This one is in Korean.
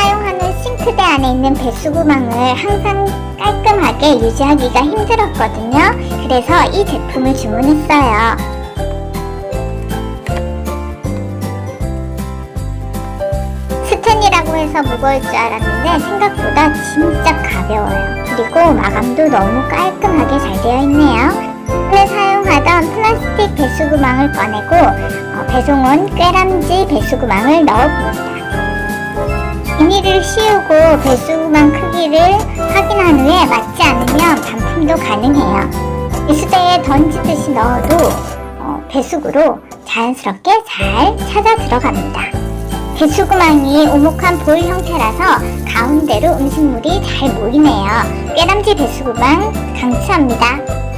사용하는 싱크대 안에 있는 배수구망을 항상 깔끔하게 유지하기가 힘들었거든요. 그래서 이 제품을 주문했어요. 스텐이라고 해서 무거울 줄 알았는데 생각보다 진짜 가벼워요. 그리고 마감도 너무 깔끔하게 잘 되어 있네요. 오늘 사용하던 플라스틱 배수구망을 꺼내고 어, 배송온 꾀람지 배수구망을 넣어봅니다. 비닐을 씌우고 배수구망 크기를 확인한 후에 맞지 않으면 반품도 가능해요. 배수대에 던지듯이 넣어도 어, 배수구로 자연스럽게 잘 찾아 들어갑니다. 배수구망이 오목한 볼 형태라서 가운데로 음식물이 잘 모이네요. 꾀람지 배수구망 강추합니다.